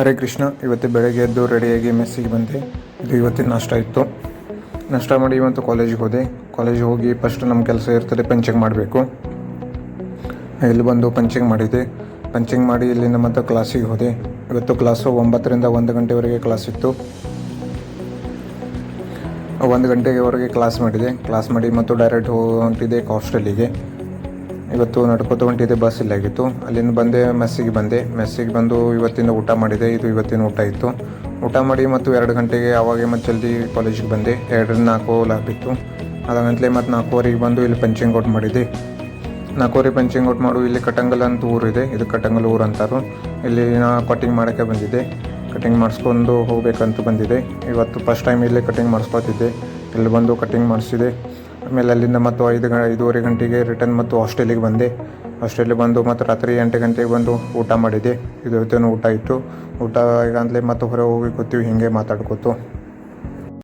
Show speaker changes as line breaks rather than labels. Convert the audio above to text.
ಹರೇ ಕೃಷ್ಣ, ಇವತ್ತು ಬೆಳಗ್ಗೆ ಎದ್ದು ರೆಡಿಯಾಗಿ ಮೆಸ್ಸಿಗೆ ಬಂದೆ. ಇದು ಇವತ್ತಿನ ನಷ್ಟ ಇತ್ತು. ನಷ್ಟ ಮಾಡಿ ಇವತ್ತು ಕಾಲೇಜಿಗೆ ಹೋದೆ. ಕಾಲೇಜಿಗೆ ಹೋಗಿ ಫಸ್ಟ್ ನಮ್ಮ ಕೆಲಸ ಇರ್ತದೆ, ಪಂಚಿಂಗ್ ಮಾಡಬೇಕು. ಇಲ್ಲಿ ಬಂದು ಪಂಚಿಂಗ್ ಮಾಡಿದೆ. ಪಂಚಿಂಗ್ ಮಾಡಿ ಇಲ್ಲಿಂದ ಮತ್ತೆ ಕ್ಲಾಸಿಗೆ ಹೋದೆ. ಇವತ್ತು ಕ್ಲಾಸು ಒಂಬತ್ತರಿಂದ ಒಂದು ಗಂಟೆವರೆಗೆ ಕ್ಲಾಸ್ ಇತ್ತು. ಒಂದು ಗಂಟೆಗೆವರೆಗೆ ಕ್ಲಾಸ್ ಮಾಡಿದೆ. ಕ್ಲಾಸ್ ಮಾಡಿ ಮತ್ತು ಡೈರೆಕ್ಟ್ ಹೊಂಟಿದೆ ಹಾಸ್ಟೆಲಿಗೆ ಇವತ್ತು ನಡ್ಕೋತ ಹೊಂಟಿದೆ ಬಸ್ ಇಲ್ಲಾಗಿತ್ತು ಅಲ್ಲಿಂದ ಬಂದೆ, ಮೆಸ್ಸಿಗೆ ಬಂದೆ. ಮೆಸ್ಸಿಗೆ ಬಂದು ಇವತ್ತಿನ ಊಟ ಮಾಡಿದೆ, ಇದು ಇವತ್ತಿನ ಊಟ ಇತ್ತು. ಊಟ ಮಾಡಿ ಮತ್ತು ಎರಡು ಗಂಟೆಗೆ ಅವಾಗೆ ಮತ್ತು ಜಲ್ದಿ ಕಾಲೇಜಿಗೆ ಬಂದೆ. ಎರಡರಿಂದ ನಾಲ್ಕು ಲಾಗಿತ್ತು ಅದಾಗಂತಲೇ ಮತ್ತು ನಾಲ್ಕೂವರೆಗೆ ಬಂದು ಇಲ್ಲಿ ಪಂಚಿಂಗ್ ಔಟ್ ಮಾಡಿದೆ. ನಾಲ್ಕೂವರೆ ಪಂಚಿಂಗ್ ಔಟ್ ಮಾಡು ಇಲ್ಲಿ ಕಟಂಗಲ್ ಅಂತ ಊರಿದೆ ಇದು. ಕಟಂಗಲ್ ಊರು ಅಂತಾರು. ಇಲ್ಲಿ ನಾ ಕಟಿಂಗ್ ಮಾಡೋಕ್ಕೆ ಬಂದಿದ್ದೆ. ಕಟಿಂಗ್ ಮಾಡಿಸ್ಕೊಂಡು ಹೋಗ್ಬೇಕಂತ ಬಂದಿದೆ ಇವತ್ತು ಫಸ್ಟ್ ಟೈಮ್ ಇಲ್ಲೇ ಕಟಿಂಗ್ ಮಾಡಿಸ್ಕೊತಿದ್ದೆ. ಇಲ್ಲಿ ಬಂದು ಕಟಿಂಗ್ ಮಾಡಿಸಿದೆ. ಆಮೇಲೆ ಅಲ್ಲಿಂದ ಮತ್ತು ಐದು ಗ ಐದೂವರೆ ಗಂಟೆಗೆ ರಿಟರ್ನ್ ಮತ್ತು ಹಾಸ್ಟೆಲಿಗೆ ಬಂದೆ. ಹಾಸ್ಟೆಲಿಗೆ ಬಂದು ಮತ್ತು ರಾತ್ರಿ ಎಂಟು ಗಂಟೆಗೆ ಬಂದು ಊಟ ಮಾಡಿದೆ. ಇದು ಊಟ ಇತ್ತು. ಊಟ ಈಗ ಅಂದಲೇ ಮತ್ತು ಹೊರಗೆ ಹೋಗಿ ಕೂತೀವಿ, ಹೀಗೆ ಮಾತಾಡ್ಕೋತು.